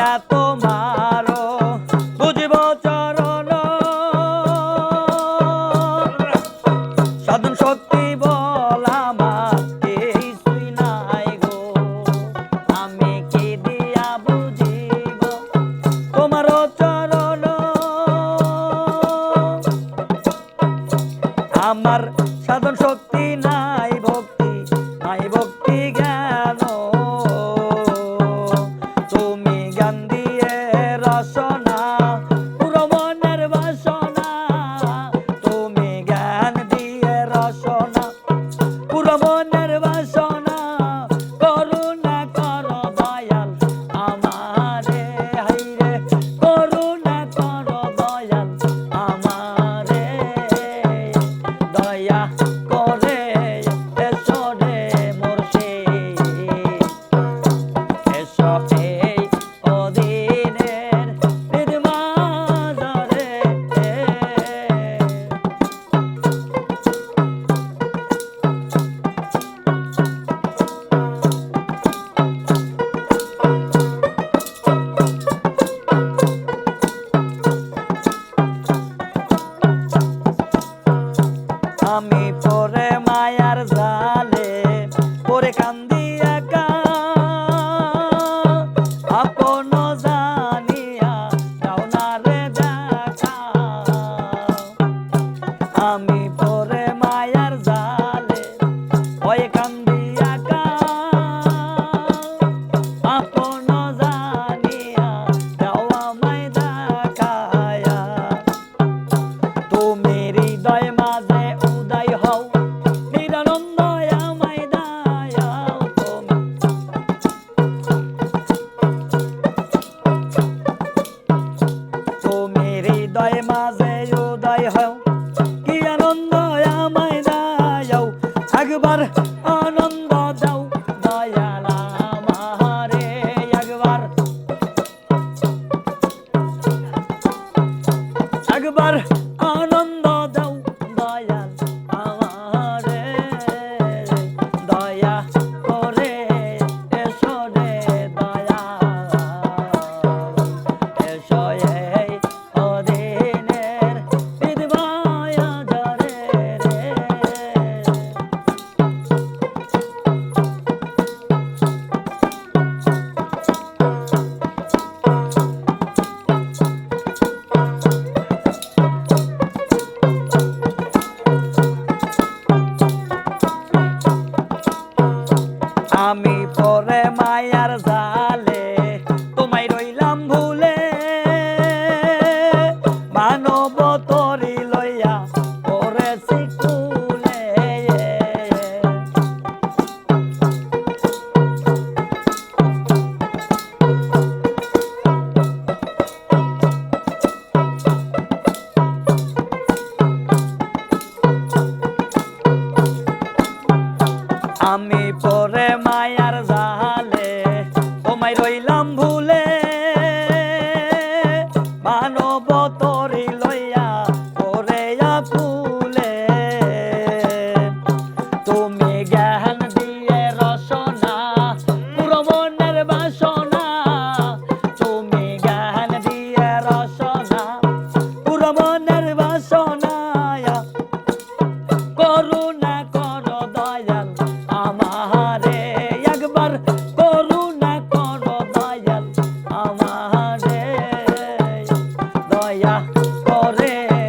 পাইয়া তোমার বুঝব শক্তি বল আমার কিছুই নাই গো। আমি কি দিয়া বুঝিব তোমার চরণ? আমার সাধন শক্তি নাই ভক্ত হৃদয় মাঝে আমি পরে মায়ার তুলে মানবতরি লইয়া করে ফুলে। তুমি জ্ঞান দিয়ে রসনা পুরমনের বাসনা। তুমি জ্ঞান দিয়ে রসনা পুরমনের বাসনা করু দয়া করে।